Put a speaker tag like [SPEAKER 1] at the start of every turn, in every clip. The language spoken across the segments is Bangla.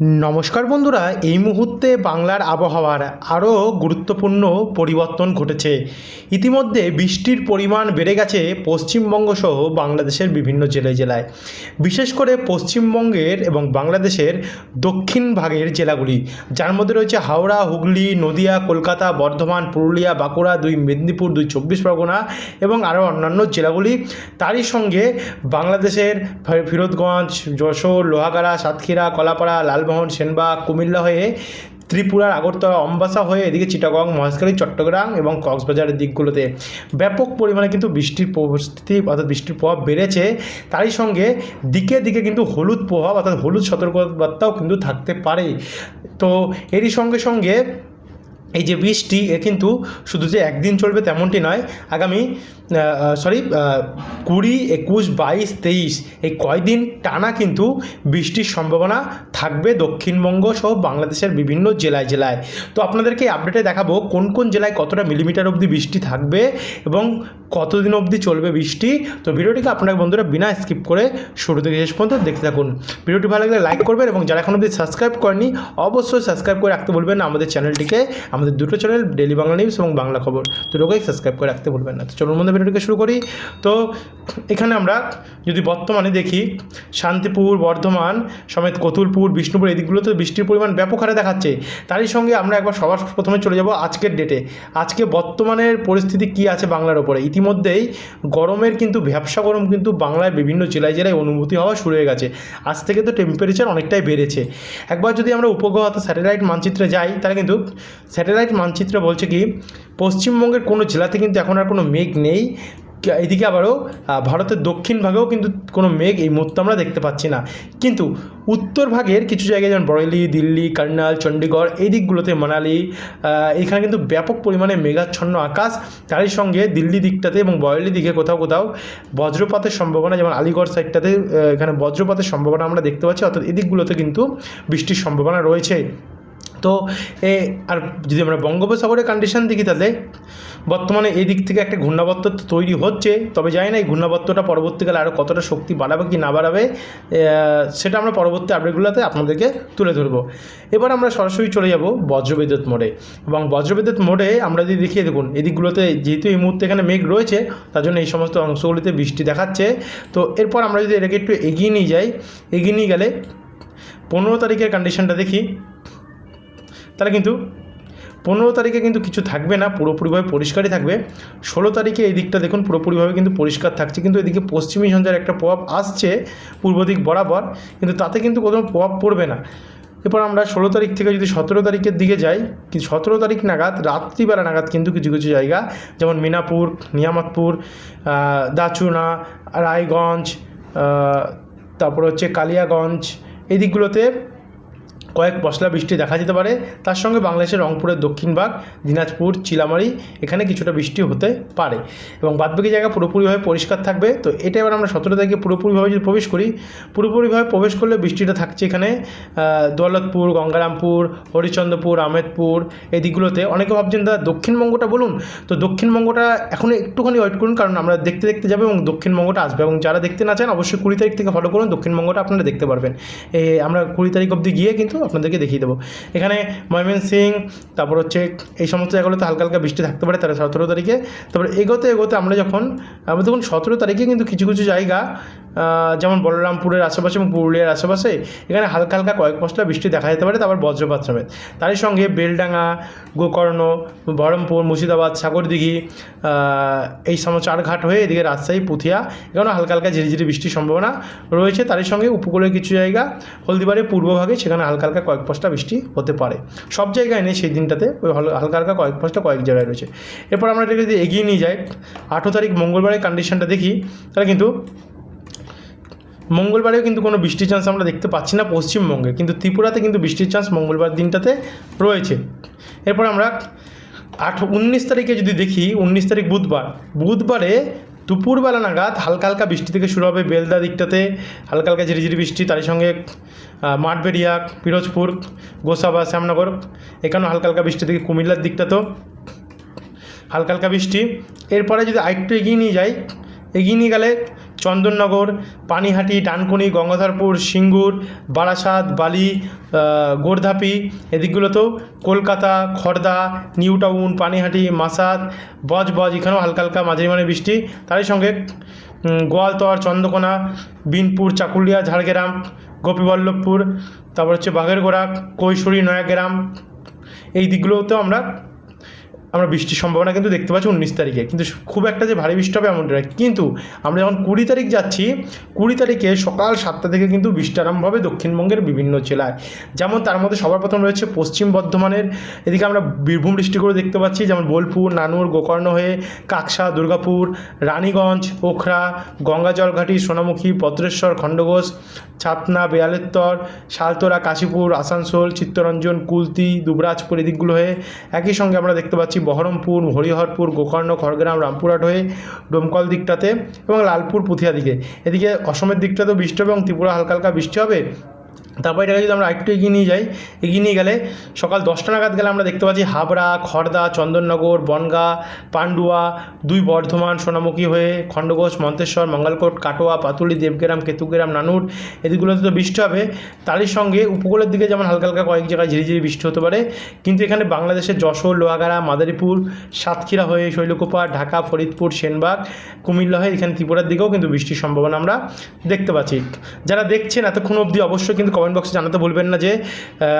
[SPEAKER 1] নমস্কার বন্ধুরা, এই মুহূর্তে বাংলার আবহাওয়ার আরও গুরুত্বপূর্ণ পরিবর্তন ঘটেছে। ইতিমধ্যে বৃষ্টির পরিমাণ বেড়ে গেছে পশ্চিমবঙ্গ সহ বাংলাদেশের বিভিন্ন জেলায় জেলায়। বিশেষ করে পশ্চিমবঙ্গের এবং বাংলাদেশের দক্ষিণ ভাগের জেলাগুলি, যার মধ্যে রয়েছে হাওড়া, হুগলি, নদিয়া, কলকাতা, বর্ধমান, পুরুলিয়া, বাঁকুড়া, দুই মেদিনীপুর, দুই চব্বিশ পরগনা এবং আরও অন্যান্য জেলাগুলি। তারই সঙ্গে বাংলাদেশের ফিরোজগঞ্জ, যশোর, লোহাগাড়া, সাতক্ষীরা, কলাপাড়া লালমোহন সেনবাগ কুমিল্লা হয়ে ত্রিপুরার আগরতলা অম্বাসা হয়ে এদিকে চিটাগং, মহেশখালী, চট্টগ্রাম এবং কক্সবাজারের দিকগুলোতে ব্যাপক পরিমাণে কিন্তু বৃষ্টির পরিস্থিতি অর্থাৎ বৃষ্টির প্রভাব বেড়েছে। তারই সঙ্গে দিকে দিকে কিন্তু হলুদ প্রভাব অর্থাৎ হলুদ সতর্কবার্তাও কিন্তু থাকতে পারে। তো এরই সঙ্গে সঙ্গে এই যে বৃষ্টি, এ কিন্তু শুধু যে একদিন চলবে তেমনটি নয়, আগামী সরি কুড়ি, একুশ, বাইশ, তেইশ, এই কয়দিন টানা কিন্তু বৃষ্টির সম্ভাবনা থাকবে দক্ষিণবঙ্গ সহ বাংলাদেশের বিভিন্ন জেলায় জেলায়। তো আপনাদেরকে আপডেটে দেখাবো কোন কোন জেলায় কতটা মিলিমিটার অবধি বৃষ্টি থাকবে এবং কতদিন অবধি চলবে বৃষ্টি। তো ভিডিওটিকে আপনার বন্ধুরা বিনা স্কিপ করে শুরু থেকে শেষ পর্যন্ত দেখতে থাকুন। ভিডিওটি ভালো লাগলে লাইক করবেন এবং যারা এখন অবধি সাবস্ক্রাইব করেনি অবশ্যই সাবস্ক্রাইব করে রাখতে বলবেন না। আমাদের চ্যানেলটিকে আমাদের দুটো চ্যানেল ডেলি বাংলা নিউজ এবং বাংলা খবর দুটোকেই সাবস্ক্রাইব করে রাখতে বলবেন না। তো চলুন মধ্যে ভিডিওটিকে শুরু করি। তো এখানে আমরা যদি বর্তমানে দেখি, শান্তিপুর, বর্ধমান, সমেত কতুলপুর, বিষ্ণুপুর এই দিকগুলোতে বৃষ্টির পরিমাণ ব্যাপক হারে দেখাচ্ছে। তারই সঙ্গে আমরা একবার সবার প্রথমে চলে যাব আজকের ডেটে আজকে বর্তমানের পরিস্থিতি কি আছে বাংলার ওপরে? ইতিমধ্যেই গরমের কিন্তু ব্যবসা গরম কিন্তু বাংলায় বিভিন্ন জেলায় জেলায় অনুভূতি হওয়া শুরু হয়ে গেছে। আজ থেকে তো টেম্পারেচার অনেকটাই বেড়েছে। একবার যদি আমরা উপগ্রহ অর্থাৎ স্যাটেলাইট মানচিত্রে যাই, তাহলে কিন্তু স্যাটেলাইট মানচিত্রে বলছে কি পশ্চিমবঙ্গের কোনো জেলাতে কিন্তু এখন আর কোনো মেঘ নেই। এদিকে আবারও ভারতের দক্ষিণ ভাগেও কিন্তু কোনো মেঘ এই মুহূর্তে আমরা দেখতে পাচ্ছি না। কিন্তু উত্তর ভাগের কিছু জায়গায় যেমন বরেলি, দিল্লি, কার্নাল চণ্ডীগড় এই দিকগুলোতে মানালি এখানে কিন্তু ব্যাপক পরিমাণে মেঘাচ্ছন্ন আকাশ। তারই সঙ্গে দিল্লি দিকটাতে এবং বরেলি দিকে কোথাও কোথাও বজ্রপাতের সম্ভাবনা, যেমন আলিগড় সাইডটাতে এখানে বজ্রপাতের সম্ভাবনা আমরা দেখতে পাচ্ছি। অর্থাৎ এই দিকগুলোতে কিন্তু বৃষ্টির সম্ভাবনা রয়েছে। তো, এ, আর যদি আমরা বঙ্গোপসাগরের কন্ডিশন দেখি তাহলে, বর্তমানে এই দিক থেকে একটা ঘূর্ণাবর্ত তৈরি হচ্ছে, তবে জানি না, এই ঘূর্ণাবর্তটা পরবর্তীকালে আরও কতটা শক্তি বাড়াবে কি না বাড়াবে সেটা আমরা পরবর্তী আপডেটগুলোতে আপনাদেরকে তুলে ধরবো। এবার আমরা সরাসরি চলে যাব বজ্রবিদ্যুৎ মোড়ে। এবং বজ্রবিদ্যুৎ মোড়ে আমরা যদি দেখিয়ে, দেখুন, এই দিকগুলোতে যেহেতু এই মুহূর্তে এখানে মেঘ রয়েছে, তার জন্য এই সমস্ত অংশগুলিতে বৃষ্টি দেখাচ্ছে। তো এরপর আমরা যদি এটাকে একটু এগিয়ে নিয়ে যাই, এগিয়ে নিয়ে গেলে পনেরো তারিখের কন্ডিশনটা দেখি। তাহলে কিন্তু পনেরো তারিখে কিন্তু কিছু থাকবে না, পুরোপুরিভাবে পরিষ্কারই থাকবে। ষোলো তারিখে এই দিকটা দেখুন, পুরোপুরিভাবে কিন্তু পরিষ্কার থাকছে। কিন্তু এদিকে পশ্চিমী ঝঞ্ঝার একটা প্রভাব আসছে, পূর্ব দিক বরাবর, কিন্তু তাতে কিন্তু কোনো প্রভাব পড়বে না। এরপর আমরা ষোলো তারিখ থেকে যদি সতেরো তারিখের দিকে যাই, কি সতেরো তারিখ নাগাদ, রাত্রিবেলা নাগাদ কিন্তু কিছু কিছু জায়গা, যেমন মিনাপুর, নিয়ামতপুর দাচুনা, রায়গঞ্জ তারপর হচ্ছে কালিয়াগঞ্জ, এই দিকগুলোতে কয়েক পশলা বৃষ্টি দেখা যেতে পারে। তার সঙ্গে বাংলাদেশের রংপুরের দক্ষিণ ভাগ, দিনাজপুর, চিলামারি, এখানে কিছুটা বৃষ্টি হতে পারে। এবং বাদবাকি জায়গা পুরোপুরিভাবে পরিষ্কার থাকবে। তো এটা এবার আমরা সতেরো তারিখে পুরোপুরিভাবে যদি প্রবেশ করি, পুরোপুরিভাবে প্রবেশ করলে বৃষ্টিটা থাকছে এখানে। দৌলতপুর, গঙ্গারামপুর, হরিচন্দ্রপুর, আহমেদপুর এই দিকগুলোতে। অনেকে ভাবছেন, দাদা, দক্ষিণবঙ্গটা বলুন? তো দক্ষিণবঙ্গটা এখনও একটুখানি ওয়েট করুন, কারণ আমরা দেখতে দেখতে যাব এবং দক্ষিণবঙ্গটা আসবে। এবং যারা দেখতে না চান, অবশ্যই কুড়ি তারিখ থেকে ফলো করুন। দক্ষিণবঙ্গটা আপনারা দেখতে পারবেন। আমরা কুড়ি তারিখ অবধি গিয়ে কিন্তু আপনাদেরকে দেখিয়ে দেবো। এখানে ময়মনসিং, তারপর হচ্ছে এই সমস্ত জায়গাগুলোতে হালকা হালকা বৃষ্টি থাকতে পারে তারা সতেরো তারিখে। তারপরে এগোতে এগোতে আমরা যখন আমরা দেখুন সতেরো তারিখে কিন্তু কিছু কিছু জায়গা যেমন বলরামপুরের আশেপাশে এবং পুরুলিয়ার আশেপাশে, এখানে হালকা হালকা কয়েক পশলা বৃষ্টি দেখা যেতে পারে, তারপর বজ্রপাত সমেত তারই সঙ্গে বেলডাঙ্গা, গোকর্ণ, বহরমপুর, মুর্শিদাবাদ, সাগরদিঘি এই সমস্ত চারঘাট হয়ে এদিকে রাজশাহী পুথিয়া এখানে হালকা হালকা ঝিরিঝিরি বৃষ্টির সম্ভাবনা রয়েছে। তারই সঙ্গে উপকূলের কিছু জায়গা, হলদিবাড়ির পূর্বভাগে সেখানে হালকা হালকা কয়েক পশলা বৃষ্টি হতে পারে। সব জায়গায় নেই সেই দিনটাতে, ওই হল- হালকা হালকা কয়েক পশলা কয়েক জায়গায় রয়েছে। এরপর আমরা এটাকে যদি এগিয়ে নিয়ে যাই, আঠেরো তারিখ মঙ্গলবারের কন্ডিশনটা দেখি, তাহলে কিন্তু মঙ্গলবারেও কিন্তু কোনো বৃষ্টির চান্স আমরা দেখতে পাচ্ছি না পশ্চিমবঙ্গে, কিন্তু ত্রিপুরাতে কিন্তু বৃষ্টির চান্স মঙ্গলবার দিনটাতে রয়েছে। এরপর আমরা আঠ, উনিশ তারিখে যদি দেখি, উনিশ তারিখ বুধবার, বুধবারে দুপুরবেলা নাগাদ হালকা হালকা বৃষ্টি থেকে শুরু হবে বেলদা দিকটাতে, হালকা হালকা ঝিরিঝিরি বৃষ্টি, তারই সঙ্গে মাঠবেড়িয়া, পিরোজপুর, গোসাবা, শ্যামনগর, এখানেও হালকা হালকা বৃষ্টি থেকে কুমিল্লার দিকটাতেও হালকা হালকা বৃষ্টি। এরপরে যদি আরেকটু এগিয়ে নিয়ে যাই, এগিয়ে নিয়ে গেলে চন্দননগর, পানিহাটি, ডানকুনি, গঙ্গাধরপুর, সিঙ্গুর, বারাসাত, বালি গোর্ধাপি এদিকগুলোতেও কলকাতা খড়দা নিউ টাউন পানিহাটি মাসাত বজ বজ এখানেও হালকা হালকা মাঝারি মানে বৃষ্টি। তারই সঙ্গে গোয়ালতর, চন্দ্রকোনা, বিনপুর, চাকুলিয়া, ঝাড়গ্রাম, গোপীবল্লভপুর, তারপর হচ্ছে বাঘেরগোড়া কৈশোরী, নয়াগ্রাম, এই দিকগুলোতেও আমরা আমরা বৃষ্টির সম্ভাবনা কিন্তু দেখতে পাচ্ছি উনিশ তারিখে। কিন্তু খুব একটা যে ভারী বৃষ্টি হবে এমনটা নয়। কিন্তু আমরা যখন কুড়ি তারিখ যাচ্ছি, কুড়ি তারিখে সকাল সাতটা থেকে কিন্তু বৃষ্টি আরম্ভ হবে দক্ষিণবঙ্গের বিভিন্ন জেলায়। যেমন তার মধ্যে সবার প্রথম রয়েছে পশ্চিম বর্ধমানের। এদিকে আমরা বীরভূম ডিস্ট্রিক্টও দেখতে পাচ্ছি, যেমন বোলপুর, নানুর, গোকর্ণ হয়ে কাকসা, দুর্গাপুর, রানীগঞ্জ, পোখরা গঙ্গাজলঘাটি সোনামুখী, ভদ্রেশ্বর, খণ্ডঘোষ, ছাতনা, বেয়ালেত্তর, শালতোরা, কাশীপুর, আসানসোল, চিত্তরঞ্জন, কুলতি, দুবরাজপুর, এদিকগুলো হয়ে একই সঙ্গে আমরা দেখতে পাচ্ছি বহরমপুর, হরিহরপুর, গোকর্ণ, খড়গ্রাম, রামপুরহাট হয়ে ডোমকল দিকটাতে এবং লালপুর পুথিয়া দিকে। এদিকে অসমের দিকটাতেও বৃষ্টি হবে এবং ত্রিপুরা হালকা হালকা বৃষ্টি হবে। তারপর এটাকে যদি আমরা একটু এগিয়ে নিয়ে যাই, এগিয়ে নিয়ে গেলে সকাল দশটা নাগাদ গেলে আমরা দেখতে পাচ্ছি হাবড়া খড়দা চন্দননগর, বনগা, পান্ডুয়া, দুই বর্ধমান, সোনামুখী হয়ে খণ্ডঘোষ, মন্তেশ্বর, মঙ্গলকোট, কাটোয়া, পাতুলি, দেবগ্রাম, কেতুগ্রাম, নানুর, এদিকগুলোতে তো বৃষ্টি হবে। তারই সঙ্গে উপকূলের দিকে যেমন হালকা হালকা কয়েক জায়গায় ঝিরিঝিরি বৃষ্টি হতে পারে, কিন্তু এখানে বাংলাদেশের যশোর, লোহাগাড়া, মাদারীপুর, সাতক্ষীরা হয়ে শৈলকুপা, ঢাকা, ফরিদপুর, সেনবাগ, কুমিল্লা হয়ে এখানে ত্রিপুরার দিকেও কিন্তু বৃষ্টির সম্ভাবনা আমরা দেখতে পাচ্ছি। যারা দেখছেন এতক্ষণ অবধি অবশ্যই কিন্তু কমেন্ট বক্সে জানাতে ভুলবেন না যে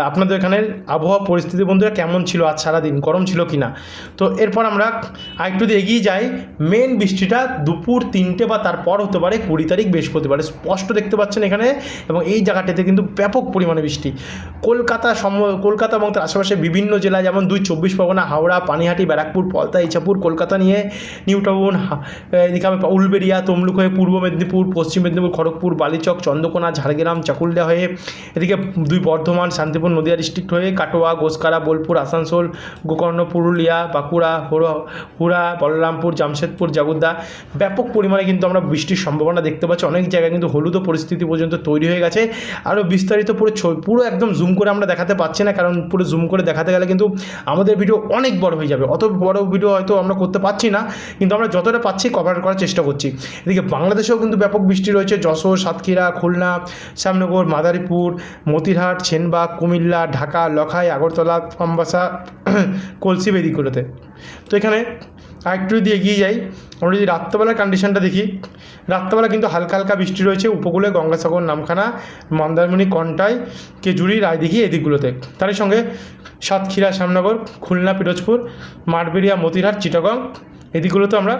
[SPEAKER 1] আপনাদের এখানের আবহাওয়া পরিস্থিতি বন্ধুরা কেমন ছিল আজ সারাদিন, গরম ছিল কি না তো এরপর আমরা আরেকটু এগিয়ে যাই মেন বৃষ্টিটা দুপুর তিনটে বা তারপর হতে পারে কুড়ি তারিখ বৃহস্পতিবার। স্পষ্ট দেখতে পাচ্ছেন এখানে এবং এই জায়গাটিতে কিন্তু ব্যাপক পরিমাণে বৃষ্টি। কলকাতা সম, কলকাতা এবং তার আশেপাশে বিভিন্ন জেলা যেমন দুই চব্বিশ পরগনা, হাওড়া, পানিহাটি, ব্যারাকপুর, পলতা, ইছাপুর, কলকাতা নিয়ে নিউ টাউন এদিকে উলবেড়িয়া, তমলুক হয়ে পূর্ব মেদিনীপুর, পশ্চিম মেদিনীপুর, খড়গপুর, বালিচক, চন্দ্রকোনা, ঝাড়গ্রাম, চাকুলিয়া হয়ে এদিকে দুই বর্ধমান, শান্তিপুর, নদিয়া ডিস্ট্রিক্ট হয়ে কাটোয়া, গোসকারা, বোলপুর, আসানসোল, গোকর্ণ, পুরুলিয়া, বাঁকুড়া, হুড়া বলরামপুর, জামশেদপুর জাগুদ্দা ব্যাপক পরিমাণে কিন্তু আমরা বৃষ্টির সম্ভাবনা দেখতে পাচ্ছি। অনেক জায়গায় কিন্তু হলুদ পরিস্থিতি পর্যন্ত তৈরি হয়ে গেছে। আরও বিস্তারিত পুরো পুরো একদম জুম করে আমরা দেখাতে পারছি না, কারণ পুরো জুম করে দেখাতে গেলে কিন্তু আমাদের ভিডিও অনেক বড় হয়ে যাবে। অত বড় ভিডিও হয়তো আমরা করতে পারছি না, কিন্তু আমরা যতটা পাচ্ছি কভার করার চেষ্টা করছি। এদিকে বাংলাদেশেও কিন্তু ব্যাপক বৃষ্টি রয়েছে। যশোর, সাতক্ষীরা, খুলনা, শ্যামনগর, মাদারীপুর মতিরহাট ছেনবাগ কুমিল্লা, ঢাকা, লখাই, আগরতলা, পাম্বাসা, কলসি এদিকগুলোতে তো এখানে আরেকটু যদি এগিয়ে যাই, আমরা যদি রাত্রেবেলার কন্ডিশনটা দেখি, রাত্রেবেলা কিন্তু হালকা হালকা বৃষ্টি রয়েছে উপকূলে, গঙ্গাসাগর, নামখানা, মন্দারমণি, কন্টাই কেজুরি রায়দিঘি এদিকগুলোতে। তারই সঙ্গে সাতক্ষীরা, শ্যামনগর, খুলনা, পিরোজপুর, মাঠবেড়িয়া মতিরহাট চিটাগং, এদিকগুলোতে আমরা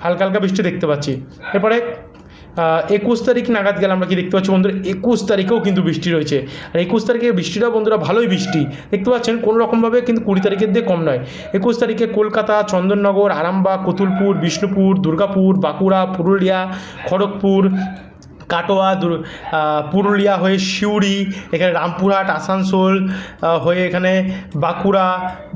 [SPEAKER 1] হালকা হালকা বৃষ্টি দেখতে পাচ্ছি। এরপরে একুশ তারিখ নাগাদ গেলে আমরা কি দেখতে পাচ্ছি বন্ধুরা? একুশ তারিখেও কিন্তু বৃষ্টি রয়েছে। আর একুশ তারিখে বৃষ্টিটা বন্ধুরা ভালোই বৃষ্টি। দেখতে পাচ্ছেন কোনো রকমভাবে কিন্তু কুড়ি তারিখের দিয়ে কম নয়। একুশ তারিখে কলকাতা, চন্দননগর, আরামবাগ, কতুলপুর, বিষ্ণুপুর, দুর্গাপুর, বাঁকুড়া, পুরুলিয়া, খড়গপুর কাটোয়া পুরুলিয়া হয়ে সিউড়ি, এখানে রামপুরহাট, আসানসোল হয়ে এখানে বাঁকুড়া,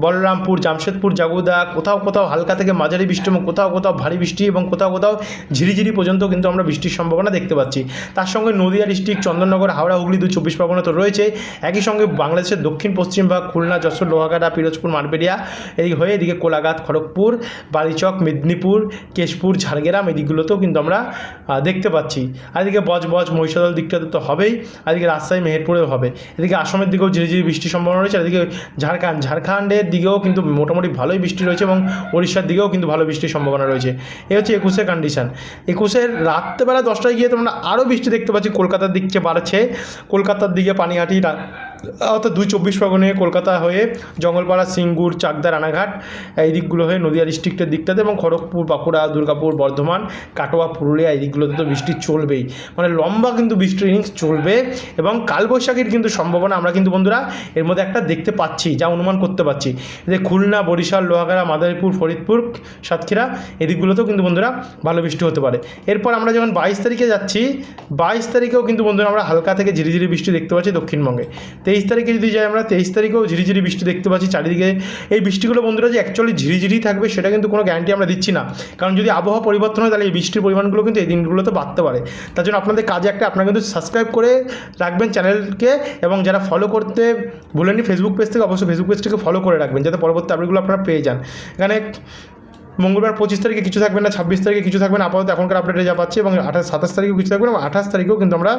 [SPEAKER 1] বলরামপুর, জামশেদপুর, জাগুদা, কোথাও কোথাও হালকা থেকে মাঝারি বৃষ্টি এবং কোথাও কোথাও ভারী বৃষ্টি এবং কোথাও কোথাও ঝিরিঝিরি পর্যন্ত কিন্তু আমরা বৃষ্টির সম্ভাবনা দেখতে পাচ্ছি। তার সঙ্গে নদিয়া ডিস্ট্রিক্ট, চন্দননগর, হাওড়া, হুগলি দুই চব্বিশ পরগনা তো রয়েছে। একই সঙ্গে বাংলাদেশের দক্ষিণ, পশ্চিম ভাগ, খুলনা, যশোর, লোহাগাড়া, পিরোজপুর, মাঠবেড়িয়া, এই হয়ে এদিকে কোলাঘাট, খড়গপুর, বালিচক, মেদিনীপুর, কেশপুর, ঝাড়গ্রাম, এদিকগুলোতেও কিন্তু আমরা দেখতে পাচ্ছি। আর এদিকে বজবজ মহিষাদল দিকটাতে তো হবেই এদিকে রাজশাহী, মেহেরপুরেও হবে। এদিকে আসামের দিকেও ঝিরিঝিরি বৃষ্টির সম্ভাবনা রয়েছে এদিকে ঝাড়খণ্ড, ঝাড়খণ্ডের দিকেও কিন্তু মোটামুটি ভালোই বৃষ্টি রয়েছে এবং উড়িষ্যার দিকেও কিন্তু ভালো বৃষ্টির সম্ভাবনা রয়েছে। এ হচ্ছে একুশের কন্ডিশান একুশের রাত্রেবেলা দশটায় গিয়ে তোমরা আরও বৃষ্টি দেখতে পাচ্ছি, কলকাতার দিকে বাড়ছে। কলকাতার দিকে পানিহাটি অর্থাৎ দুই চব্বিশ পরগনে কলকাতা হয়ে জঙ্গলপাড়া, সিঙ্গুর, চাকদা, রানাঘাট এই দিকগুলো হয়ে নদিয়া ডিস্ট্রিক্টের দিকটাতে এবং খড়গপুর, বাঁকুড়া, দুর্গাপুর, বর্ধমান, কাটোয়া, পুরুলিয়া এই দিকগুলোতে তো বৃষ্টি চলবেই। মানে লম্বা কিন্তু বৃষ্টির ইনিংস চলবে এবং কালবৈশাখীর কিন্তু সম্ভাবনা আমরা কিন্তু বন্ধুরা এর মধ্যে একটা দেখতে পাচ্ছি, যা অনুমান করতে পারছি। যে খুলনা, বরিশাল, লোহাগাড়া, মাদারীপুর, ফরিদপুর, সাতক্ষীরা এদিকগুলোতেও কিন্তু বন্ধুরা ভালো বৃষ্টি হতে পারে। এরপর আমরা যখন বাইশ তারিখে যাচ্ছি, বাইশ তারিখেও কিন্তু বন্ধুরা আমরা হালকা থেকে ঝিরিঝিরি বৃষ্টি দেখতে পাচ্ছি দক্ষিণবঙ্গে। তেইশ তারিখে যদি যাই আমরা, তেইশ তারিখেও ঝিরিঝিরি বৃষ্টি দেখতে পাচ্ছি চারিদিকে। এই বৃষ্টিগুলো বন্ধুরা যে অ্যাকচুয়ালি ঝিরিঝিরি থাকবে, সেটা কিন্তু কোনো গ্যারান্টি আমরা দিচ্ছি না। কারণ যদি আবহাওয়া পরিবর্তন হয়, তাহলে এই বৃষ্টির পরিমাণগুলো কিন্তু এই দিনগুলোতে বাড়তে পারে। তার জন্য আপনাদের কাজে একটা, আপনারা কিন্তু সাবস্ক্রাইব করে রাখবেন চ্যানেলকে এবং যারা ফলো করতে ভুলেননি ফেসবুক পেজ থেকে অবশ্যই ফেসবুক পেজটাকে ফলো করে রাখবেন, যাতে পরবর্তী আপডেটগুলো আপনারা পেয়ে যান। এখানে মঙ্গলবার পঁচিশ তারিখে কিছু থাকবে না, ছাব্বিশ তারিখে কিছু থাকবে না, আপাতত এখনকার আপডেটে যা পাচ্ছি এবং আঠাশ, সাতাশ তারিখেও কিছু থাকবে না, এবং আঠাশ তারিখেও কিন্তু আমরা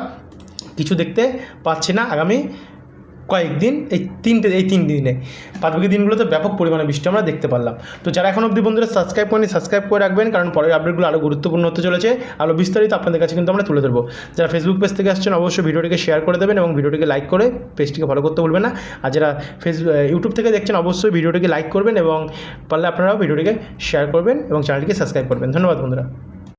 [SPEAKER 1] কিছু দেখতে পাচ্ছি না আগামী কয়েকদিন, এই তিনটে, এই তিন দিনে। বাদবাকি দিনগুলোতে ব্যাপক পরিমাণে বৃষ্টি আমরা দেখতে পারলাম। তো যারা এখন অবধি বন্ধুরা সাবস্ক্রাইব করেনি সাবস্ক্রাইব করে রাখবেন, কারণ পরের আপডেটগুলো আরও গুরুত্বপূর্ণ হতে চলেছে। আরও বিস্তারিত আপনাদের কাছে কিন্তু আমরা তুলে ধরবো। যারা ফেসবুক পেজ থেকে আসছেন, অবশ্যই ভিডিওটিকে শেয়ার করে দেবেন এবং ভিডিওটিকে লাইক করে পেজটিকে ফলো করতে ভুলবেন না। আর যারা ফেসবুক ইউটিউব থেকে দেখছেন, অবশ্যই ভিডিওটিকে লাইক করবেন এবং পারলে আপনারাও ভিডিওটিকে শেয়ার করবেন এবং চ্যানেলটিকে সাবস্ক্রাইব করবেন। ধন্যবাদ বন্ধুরা।